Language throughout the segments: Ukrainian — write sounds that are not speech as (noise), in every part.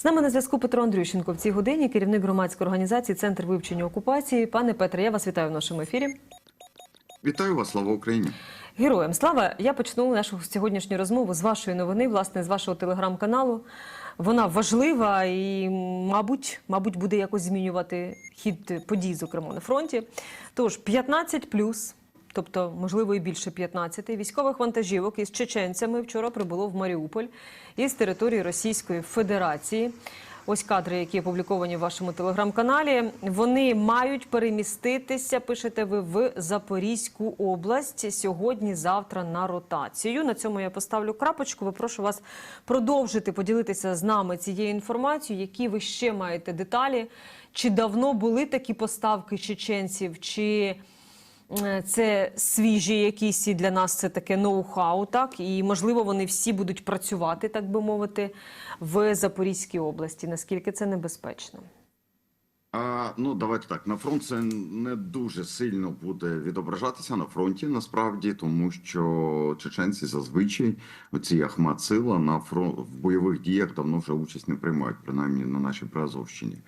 З нами на зв'язку Петро Андрющенко в цій годині, керівник громадської організації Центр вивчення окупації. Пане Петре, я вас вітаю в нашому ефірі. Вітаю вас, слава Україні! Героям слава! Я почну нашу сьогоднішню розмову з вашої новини, власне, з вашого телеграм-каналу. Вона важлива і, мабуть, мабуть, буде якось змінювати хід подій, зокрема на фронті. Тож 15 тобто, можливо, і більше 15 військових вантажівок із чеченцями вчора прибуло в Маріуполь із території Російської Федерації. Ось кадри, які опубліковані в вашому телеграм-каналі. Вони мають переміститися, пишете ви, в Запорізьку область сьогодні-завтра на ротацію. На цьому я поставлю крапочку. Ви прошу вас продовжити поділитися з нами цією інформацією, які ви ще маєте деталі. Чи давно були такі поставки чеченців? Чи це свіжі якісь і для нас це таке ноу-хау, так і можливо вони всі будуть працювати, так би мовити, в Запорізькій області. Наскільки це небезпечно? А, ну давайте так. На фронт це не дуже сильно буде відображатися на фронті, насправді, тому що чеченці зазвичай оці Ахмат Сила на фронт в бойових діях давно вже участь не приймають, принаймні на нашій Приазовщині.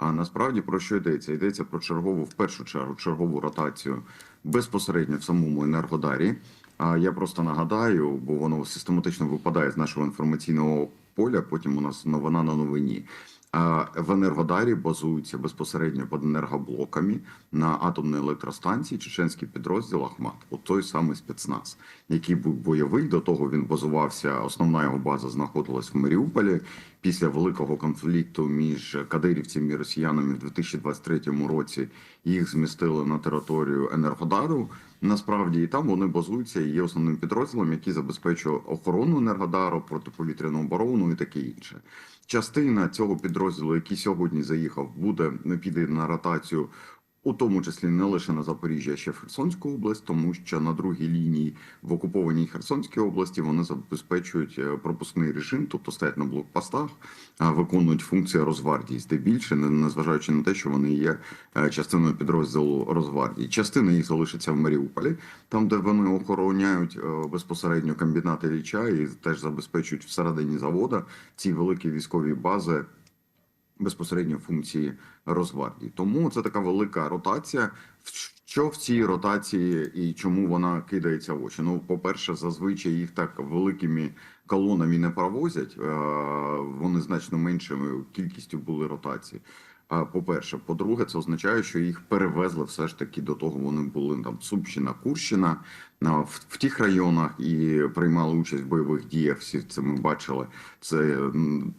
А насправді про що йдеться? Йдеться про чергову, в першу чергу, чергову ротацію безпосередньо в самому енергодарі. А я просто нагадаю, бо воно систематично випадає з нашого інформаційного поля. Потім у нас новина на новині. А в Енергодарі базуються безпосередньо під енергоблоками на атомній електростанції чеченський підрозділ Ахмат, от той самий спецназ, який був бойовий. До того він базувався. Основна його база знаходилась в Маріуполі. Після великого конфлікту між кадирівцями і росіянами в 2023 році їх змістили на територію Енергодару. Насправді і там вони базуються і є основним підрозділом, який забезпечує охорону Енергодару, протиповітряну оборону і таке інше. Частина цього підрозділу, який сьогодні заїхав, буде піде на ротацію. У тому числі не лише на Запоріжжя, а ще в Херсонську область, тому що на другій лінії в окупованій Херсонській області вони забезпечують е, пропускний режим, тобто стоять на блокпостах, виконують функції Росгвардії, здебільше, не- незважаючи на те, що вони є е, частиною підрозділу Росгвардії. Частина їх залишиться в Маріуполі, там де вони охороняють е, безпосередньо комбінати Ліча і теж забезпечують всередині завода ці великі військові бази безпосередньо функції Росгвардії. Тому це така велика ротація. Що в цій ротації і чому вона кидається в очі? Ну, по-перше, зазвичай їх так великими колонами не провозять. Вони значно меншою кількістю були ротації. А по-перше, по-друге, це означає, що їх перевезли все ж таки до того. Вони були там Сумщина, Курщина в, в тих районах і приймали участь в бойових діях. Всі це ми бачили. Це,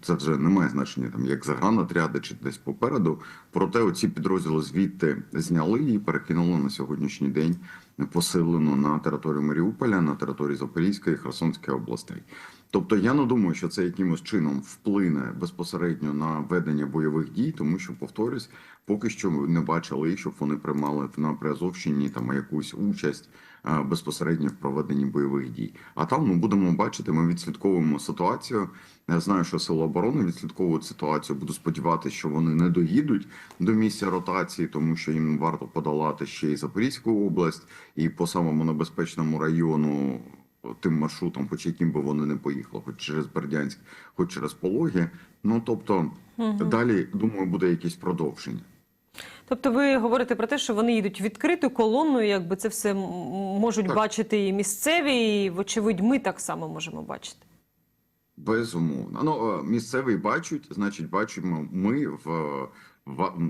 це вже не має значення там як загранотряди чи десь попереду. Проте оці підрозділи звідти зняли і перекинули на сьогоднішній день посилено на територію Маріуполя, на території Запорізької і Херсонської областей. Тобто я не думаю, що це якимось чином вплине безпосередньо на ведення бойових дій, тому що, повторюсь, поки що ми не бачили щоб вони приймали на Приазовщині там якусь участь е, безпосередньо в проведенні бойових дій. А там ми будемо бачити, ми відслідковуємо ситуацію. Я знаю, що сили оборони відслідковують ситуацію. Буду сподіватися, що вони не доїдуть до місця ротації, тому що їм варто подолати ще й Запорізьку область, і по самому небезпечному району тим маршрутом, хоч яким би вони не поїхали, хоч через Бердянськ, хоч через Пологи. Ну тобто далі думаю, буде якесь продовження. Тобто, ви говорите про те, що вони їдуть відкритою колонною, якби це все можуть Так. бачити і місцеві, і вочевидь, ми так само можемо бачити. Безумовно. Ну е, місцевий бачать, значить, бачимо ми в.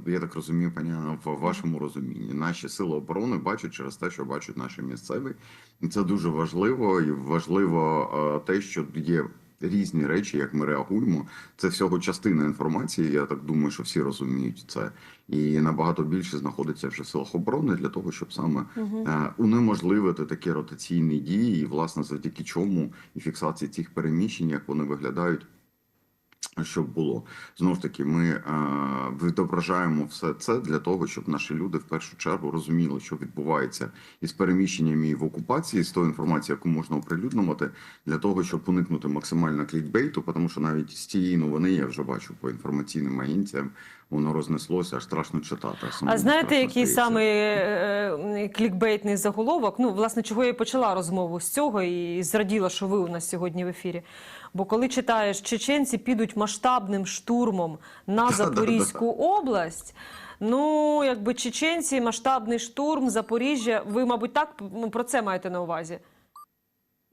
Я так розумію, пані Анна, в вашому розумінні. Наші сили оборони бачать через те, що бачать наші місцеві. І Це дуже важливо, і важливо е, те, що є різні речі, як ми реагуємо. Це всього частина інформації. Я так думаю, що всі розуміють це. І набагато більше знаходиться вже в силах оборони для того, щоб саме е, унеможливити такі ротаційні дії, і власне завдяки чому і фіксації цих переміщень, як вони виглядають. Щоб було. Знов таки, ми відображаємо все це для того, щоб наші люди в першу чергу розуміли, що відбувається із переміщеннями і в окупації, з тою інформацією, яку можна оприлюднювати, для того, щоб уникнути максимально клікбейту, тому що навіть з цієї новини я вже бачу по інформаційним агенціям, воно рознеслося, аж страшно читати. А знаєте, який саме е, клікбейтний заголовок? Ну, власне, чого я і почала розмову з цього і зраділа, що ви у нас сьогодні в ефірі. Бо коли читаєш, чеченці підуть масштабним штурмом на (laughs) Запорізьку область. Ну, якби чеченці, масштабний штурм, Запоріжжя. Ви, мабуть, так ну, про це маєте на увазі?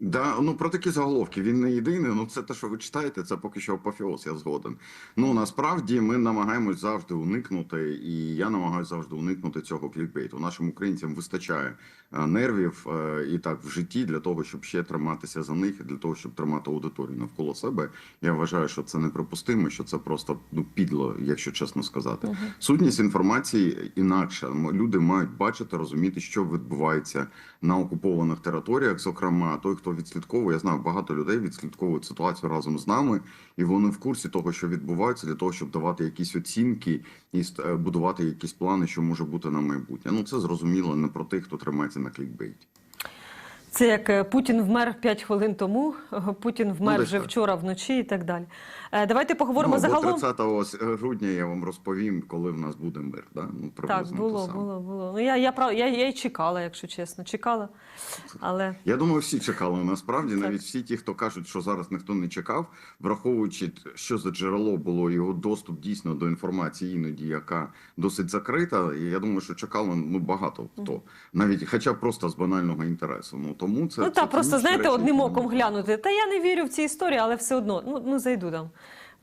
Да, ну про такі заголовки він не єдиний. Ну це те, що ви читаєте, це поки що апофеоз, я згоден. Ну насправді ми намагаємось завжди уникнути, і я намагаюся завжди уникнути цього клікбейту. Нашим українцям вистачає е, нервів е, і так в житті для того, щоб ще триматися за них, для того, щоб тримати аудиторію навколо себе. Я вважаю, що це неприпустимо, що це просто ну підло, якщо чесно сказати. Сутність інформації інакша. Люди мають бачити, розуміти, що відбувається на окупованих територіях. Зокрема, той, хто відслідковує, я знаю, багато людей відслідковують ситуацію разом з нами, і вони в курсі того, що відбувається, для того, щоб давати якісь оцінки і будувати якісь плани, що може бути на майбутнє. Ну це зрозуміло не про тих, хто тримається на клікбейті. Це як е, Путін вмер 5 хвилин тому, е, Путін вмер Ну, вже так. вчора вночі і так далі. Е, Давайте поговоримо ну, загалом. Бо 30 грудня я вам розповім, коли в нас буде мир. Да? Ну, Так, те було, саме. було, було. Ну я, я, прав- я, я й чекала, якщо чесно. Чекала. Але Я думаю, всі чекали насправді, Так. навіть всі ті, хто кажуть, що зараз ніхто не чекав, враховуючи, що за джерело було його доступ дійсно до інформації, іноді яка досить закрита. І я думаю, що чекали ну багато хто, навіть хоча б просто з банального інтересу. Ну тому це ну це так, просто знаєте, одним оком глянути. Та я не вірю в ці історії, але все одно. Ну, ну зайду там.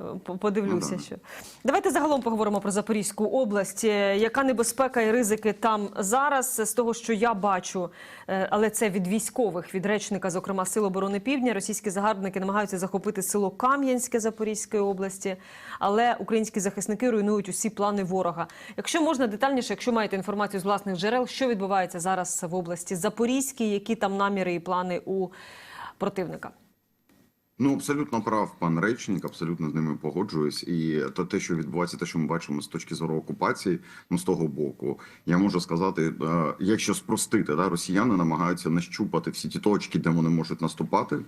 Е, по- Подивлюся, що давайте загалом поговоримо про Запорізьку область. Е, Яка небезпека і ризики там зараз з того, що я бачу, е, але це від військових, від речника, зокрема Сил оборони Півдня. Російські загарбники намагаються захопити село Кам'янське Запорізької області, але українські захисники руйнують усі плани ворога. Якщо можна детальніше, якщо маєте інформацію з власних джерел, що відбувається зараз в області Запорізькій, які там наміри і плани у противника? Ну, абсолютно прав пан речник, абсолютно з ними погоджуюсь. І то те, що відбувається, те, що ми бачимо з точки зору окупації, ну з того боку, я можу сказати, е, якщо спростити, да, росіяни намагаються нащупати всі ті точки, де вони можуть наступати.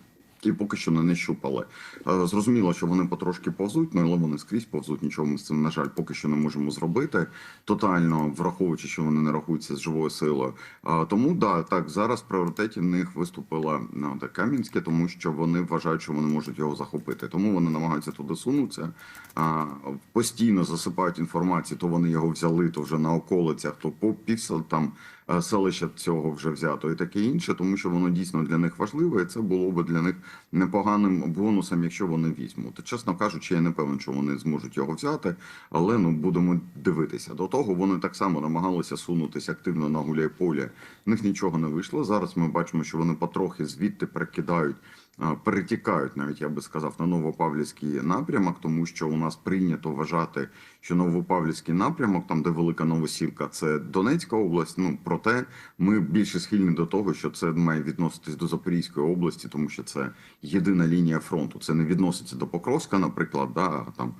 І поки що не нащупали. Е, Зрозуміло, що вони потрошки повзуть, ну але вони скрізь повзуть. Нічого ми з цим, на жаль, поки що не можемо зробити. Тотально враховуючи, що вони не рахуються з живою силою. Тому да, так зараз в пріоритеті в них виступила ну, Кам'янське, тому що вони вважають, що вони можуть його захопити. Тому вони намагаються туди сунутися. Постійно засипають інформацію, то вони його взяли, то вже на околицях, то по півсел там е, селища цього вже взято і таке інше, тому що воно дійсно для них важливе, і це було би для них непоганим бонусом, якщо вони візьмуть. Чесно кажучи, я не певен, що вони зможуть його взяти, але ну будемо дивитися. До того вони так само намагалися сунутися активно на гуляйполі. В них нічого не вийшло. Зараз ми бачимо, що вони потрохи звідти перекидають. А, Перетікають навіть я би сказав на Новопавлівський напрямок, тому що у нас прийнято вважати, що Новопавлівський напрямок, там де велика Новосілка, це Донецька область. Ну проте ми більше схильні до того, що це має відноситись до Запорізької області, тому що це єдина лінія фронту. Це не відноситься до Покровська, наприклад, да там е,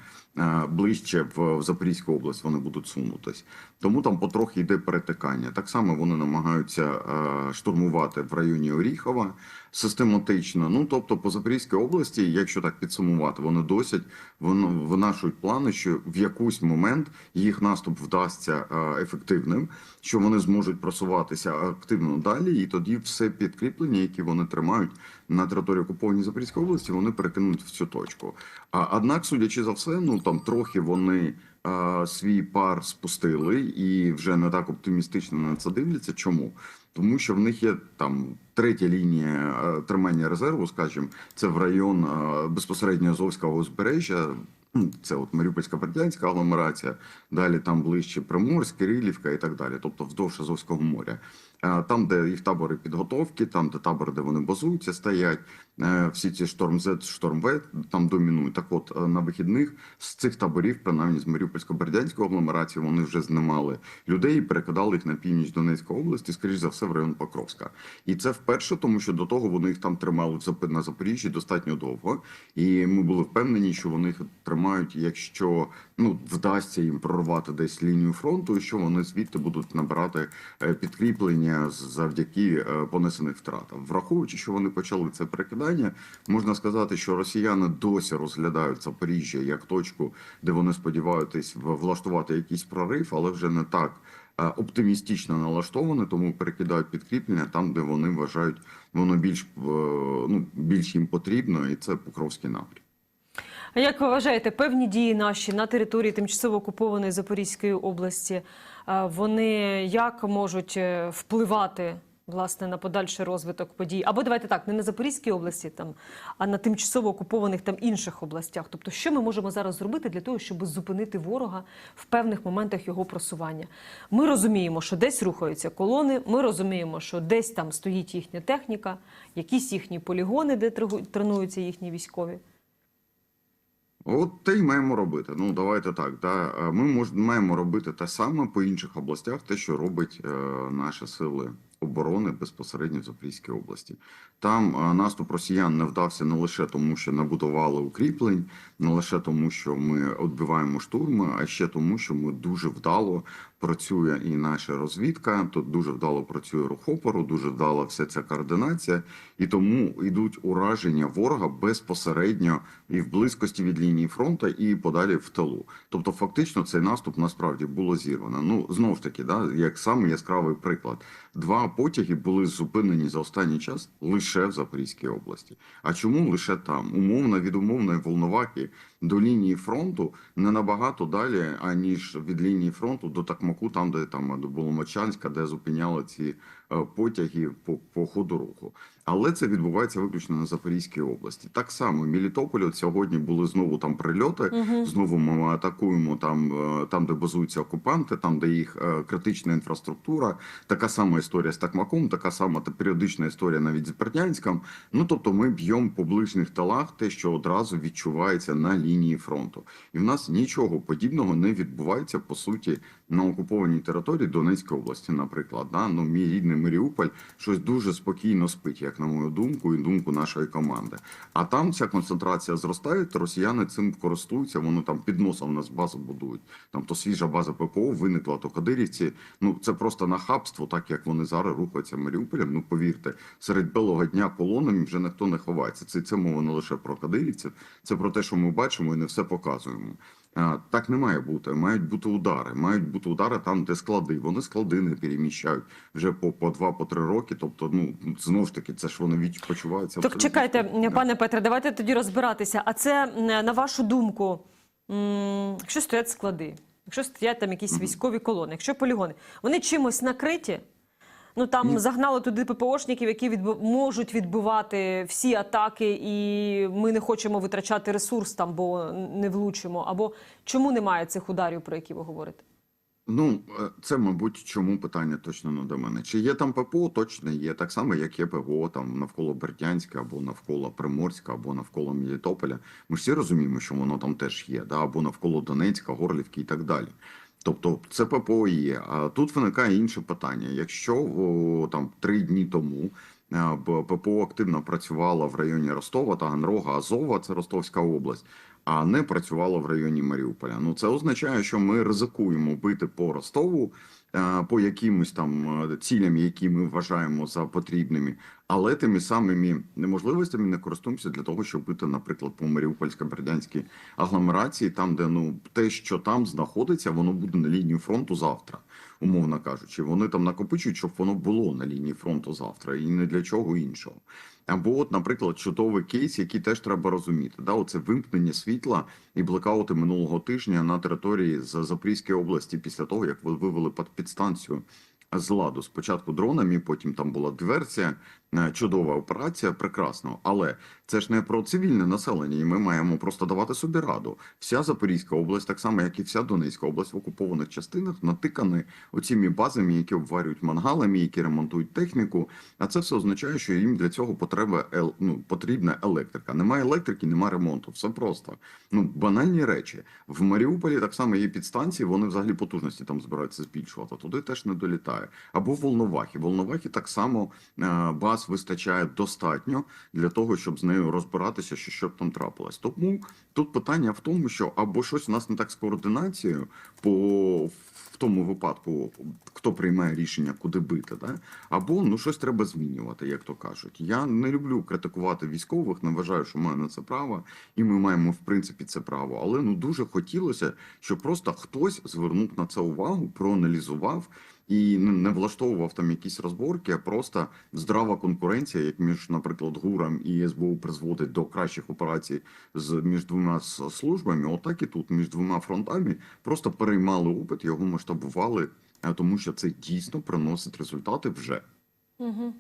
ближче в, Запорізьку область вони будуть сунутись. Тому там потрохи йде перетикання. Так само вони намагаються е, штурмувати в районі Оріхова систематично. Ну тобто, по Запорізькій області, якщо так підсумувати, вони досить воно винашують плани, що в якийсь момент їх наступ вдасться е, ефективним, що вони зможуть просуватися активно далі, і тоді все підкріплення, які вони тримають на території окупованої Запорізької області, вони перекинуть в цю точку. А однак, судячи за все, ну там трохи вони. е, Свій пар спустили і вже не так оптимістично на це дивляться. Чому? Тому що в них є там третя лінія тримання резерву, скажімо, це в район е, безпосередньо Азовського узбережжя. Ну, Це от Маріупольська Бердянська агломерація, далі там ближче Приморськ, Кирилівка і так далі, тобто вздовж Азовського моря. Е, Там, де їх табори підготовки, там, де табори, де вони базуються, стоять, е, всі ці шторм З, шторм В там домінують. Так от е, на вихідних з цих таборів, принаймні з Маріупольсько-Бердянської агломерації, вони вже знімали людей і перекидали їх на північ Донецької області, скоріш за все, в район Покровська. І це вперше, тому що до того вони їх там тримали на Запоріжжі достатньо довго. І ми були впевнені, що вони їх тримають, якщо ну вдасться їм прорвати десь лінію фронту, і що вони звідти будуть набирати е, підкріплення завдяки е, понесених втратам. Враховуючи, що вони почали це перекидання, можна сказати, що росіяни досі розглядають Запоріжжя як точку, де вони сподіваються влаштувати якийсь прорив, але вже не так е, оптимістично налаштовані, тому перекидають підкріплення там, де вони вважають воно більш е, ну більш їм потрібно, і це Покровський напрям. А як ви вважаєте, певні дії наші на території тимчасово окупованої Запорізької області, вони як можуть е, впливати власне на подальший розвиток подій? Або давайте так, не на Запорізькій області, там, а на тимчасово окупованих там інших областях. Тобто, що ми можемо зараз зробити для того, щоб зупинити ворога в певних моментах його просування? Ми розуміємо, що десь рухаються колони, ми розуміємо, що десь там стоїть їхня техніка, якісь їхні полігони, де тренуються їхні військові. От те й маємо робити. Ну давайте так. Да. Е, Ми мож, маємо робити те саме по інших областях, те, що робить е, наші сили оборони безпосередньо в Запорізькій області. Там е, наступ росіян не вдався не лише тому, що не будували укріплень, не лише тому, що ми відбиваємо штурми, а ще тому, що ми дуже вдало працює і наша розвідка. Тут дуже вдало працює рух опору, дуже вдала вся ця координація, і тому йдуть ураження ворога безпосередньо і в близькості від лінії фронту, і подалі в тилу. Тобто, фактично, цей наступ насправді було зірвано. Ну знов таки, да, як самий яскравий приклад, два потяги були зупинені за останній час лише в Запорізькій області. А чому лише там? Умовно від умовної Волновахи до лінії фронту не набагато далі, аніж від лінії фронту до Такмаку, там де там до Боломочанська, де зупиняли ці е, потяги по, по ходу руху. Але це відбувається виключно на Запорізькій області. Так само в Мелітополі от сьогодні були знову там прильоти. Знову ми атакуємо там, е, там, де базуються окупанти, там, де їх е, критична інфраструктура. Така сама історія з Такмаком, така сама та періодична історія навіть з Бердянськом. Ну тобто, ми б'ємо по ближніх тилах те, що одразу відчувається на лінії фронту, і в нас нічого подібного не відбувається по суті на окупованій території Донецької області, наприклад. Да? Ну, мій рідний Маріуполь щось дуже спокійно спить, як на мою думку, і думку нашої команди. А там ця концентрація зростає, то росіяни цим користуються. Вони там під носом нас базу будують. Там то свіжа база ППО виникла, то Кадирівці. Ну це просто нахабство, так як вони зараз рухаються Маріуполем. Ну повірте, серед білого дня колонами вже ніхто не ховається. Це це мова не лише про кадирівців, це про те, що ми бачимо і не все показуємо. Так не має бути. Мають бути удари. Мають бути удари там, де склади. Вони склади не переміщають вже по, по два, по три роки. Тобто, ну знову ж таки, це ж вони відпочиваються. Так чекайте, спокійно. пане Петре, давайте тоді розбиратися. А це на вашу думку, якщо стоять склади, якщо стоять там якісь військові колони, якщо полігони, вони чимось накриті. Ну там загнали туди ППОшників, які відбив, можуть відбивати всі атаки, і ми не хочемо витрачати ресурс там, бо не влучимо. Або чому немає цих ударів, про які ви говорите? Ну, е, це, мабуть, чому питання точно не до мене. Чи є там ППО? Точно є. Так само, як є ППО там навколо Бердянська, або навколо Приморська, або навколо Мелітополя. Ми ж всі розуміємо, що воно там теж є, да? або навколо Донецька, Горлівки і так далі. Тобто це ППО є. А тут виникає інше питання. Якщо там три дні тому е, ППО активно працювала в районі Ростова, та Ганрога, Азова, це Ростовська область, а не працювала в районі Маріуполя. Ну це означає, що ми ризикуємо бити по Ростову, по якимось там е, цілям, які ми вважаємо за потрібними, але тими самими неможливостями не користуємося для того, щоб бити, наприклад, по Маріупольсько-Бердянській агломерації, там, де ну те, що там знаходиться, воно буде на лінії фронту завтра, умовно кажучи. Вони там накопичують, щоб воно було на лінії фронту завтра, і не для чого іншого. Або, от, наприклад, чудовий кейс, який теж треба розуміти. Да, оце вимкнення світла і блокаути минулого тижня на території Запорізької області після того, як ви вивели під підстанцію з ладу. Спочатку дронами, потім там була диверсія, е, чудова операція, прекрасно. Але це ж не про цивільне населення, і ми маємо просто давати собі раду. Вся Запорізька область, так само як і вся Донецька область в окупованих частинах, натикані оціми базами, які обварюють мангалами, які ремонтують техніку. А це все означає, що їм для цього потреба ну, потрібна електрика. Немає електрики, немає ремонту. Все просто. Ну банальні речі. В Маріуполі так само є підстанції. Вони взагалі потужності там збираються збільшувати. Туди теж не долітає. Вистачає. Або в Волновахі. В Волновахі так само е, баз вистачає достатньо для того, щоб з нею розбиратися, що, що б там трапилось. Тому тут питання в тому, що або щось у нас не так з координацією по в тому випадку, хто приймає рішення, куди бити, да? або ну щось треба змінювати, як то кажуть. Я не люблю критикувати військових, не вважаю, що маю на це право, і ми маємо в принципі це право. Але ну дуже хотілося, щоб просто хтось звернув на це увагу, проаналізував і не влаштовував там якісь розборки, а просто здрава конкуренція, як між, наприклад, ГУРом і СБУ призводить до кращих операцій з між двома службами. Отак і тут між двома фронтами просто переймали опит, його масштабували, тому що це дійсно приносить результати вже. Угу.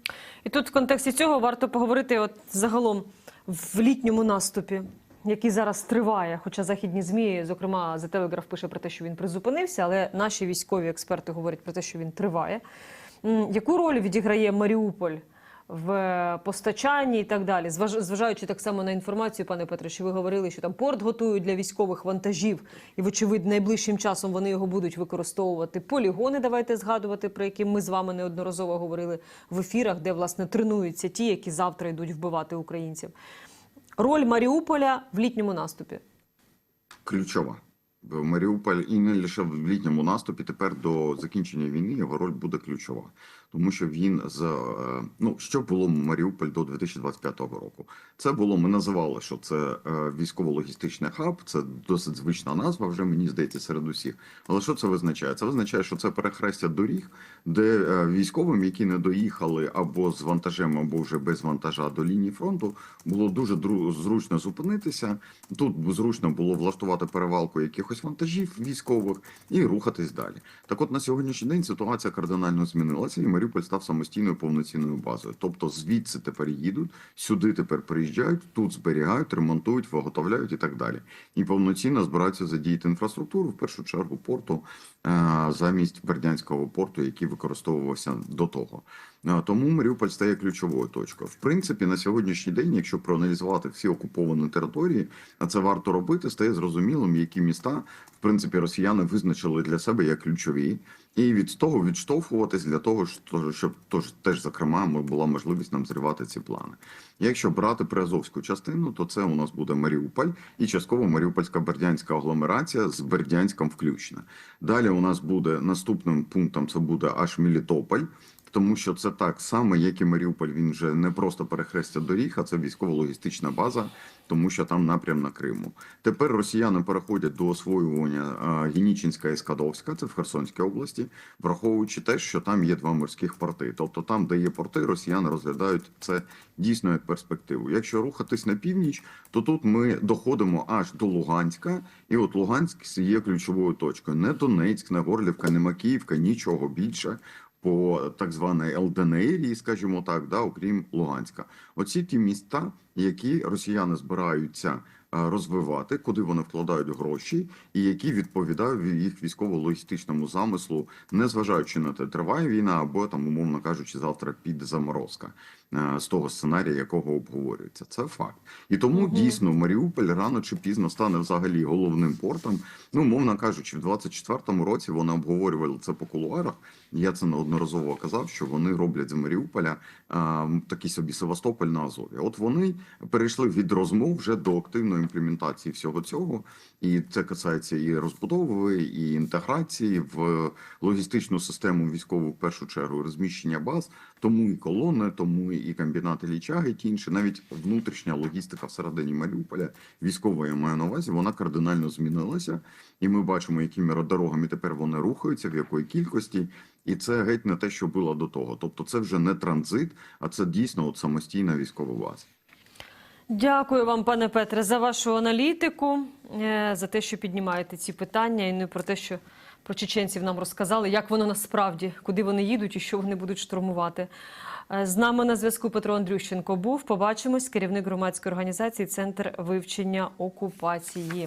І тут в контексті цього варто поговорити от загалом в літньому наступі, який зараз триває. Хоча західні змі, зокрема, The Telegraph пише про те, що він призупинився, але наші військові експерти говорять про те, що він триває. Яку роль відіграє Маріуполь? В постачанні і так далі, зважаючи так само на інформацію, пане Петре, що ви говорили, що там порт готують для військових вантажів, і, вочевидь, найближчим часом вони його будуть використовувати. Полігони, давайте згадувати, про які ми з вами неодноразово говорили в ефірах, де власне тренуються ті, які завтра йдуть вбивати українців. Роль Маріуполя в літньому наступі. ключова. Маріуполь і не лише в літньому наступі. Тепер до закінчення війни його роль буде ключова, тому що він з е, ну що було Маріуполь до 2025 року. Це було. Ми називали, що це е, військово-логістичний хаб. Це досить звична назва. Вже мені здається серед усіх. Але що це визначає? Це визначає, що це перехрестя доріг, де е, військовим, які не доїхали або з вантажем, або вже без вантажа до лінії фронту, було дуже зручно зупинитися. Тут зручно було влаштувати перевалку якихось вантажів військових і рухатись далі. Так, от на сьогоднішній день ситуація кардинально змінилася, і Маріуполь став самостійною повноцінною базою. Тобто звідси тепер їдуть, сюди тепер приїжджають, тут зберігають, ремонтують, виготовляють і так далі. І повноцінно збираються задіяти інфраструктуру, в першу чергу порту е, замість Бердянського порту, який використовувався до того. Тому Маріуполь стає ключовою точкою. В принципі, на сьогоднішній день, якщо проаналізувати всі окуповані території, а це варто робити, стає зрозумілим, які міста в принципі росіяни визначили для себе як ключові, і від того відштовхуватись для того, що- щоб тож теж зокрема була можливість нам зривати ці плани. Якщо брати приазовську частину, то це у нас буде Маріуполь і частково Маріупольська бердянська агломерація з Бердянськом включно. Далі у нас буде наступним пунктом. Це буде аж Мелітополь. Тому що це так само, як і Маріуполь, він вже не просто перехрестя доріг, а це військово-логістична база, тому що там напрям на Криму. Тепер росіяни переходять до освоювання Генічинська і Скадовська, це в Херсонській області, враховуючи те, що там є два морських порти. Тобто там, де є порти, росіяни розглядають це дійсно як перспективу. Якщо рухатись на північ, то тут ми доходимо аж до Луганська, і от Луганськ є ключовою точкою. Не Донецьк, не Горлівка, не Макіївка, нічого більше по так званої ЛДНРії, скажімо так, да, окрім Луганська. Оці ті міста, які росіяни збираються е, розвивати, куди вони вкладають гроші, і які відповідають їх військово-логістичному замислу, незважаючи на те, триває війна або там, умовно кажучи, завтра піде заморозка з того сценарія, якого обговорюється. Це факт. І тому Мгм. дійсно Маріуполь рано чи пізно стане взагалі головним портом. Ну, мовно кажучи, в 24-му році вони обговорювали це по кулуарах. Я це неодноразово казав, що вони роблять з Маріуполя а, такий собі Севастополь на Азові. От вони перейшли від розмов вже до активної імплементації всього цього, і це касається і розбудови, і інтеграції в логістичну систему військову в першу чергу, розміщення баз. Тому і колони, тому і комбінати лічаги, і ті інші, навіть внутрішня логістика всередині Маріуполя, військова я маю на увазі, вона кардинально змінилася, і ми бачимо, якими дорогами тепер вони рухаються, в якої кількості. І це геть не те, що було до того. Тобто, це вже не транзит, а це дійсно от самостійна військова база. Дякую вам, пане Петре, за вашу аналітику, е, за те, що піднімаєте ці питання, і не про те, що про чеченців нам розказали, як воно насправді, куди вони їдуть і що вони будуть штурмувати. Е, З нами на зв'язку Петро Андрющенко був. Побачимось, керівник громадської організації Центр вивчення окупації.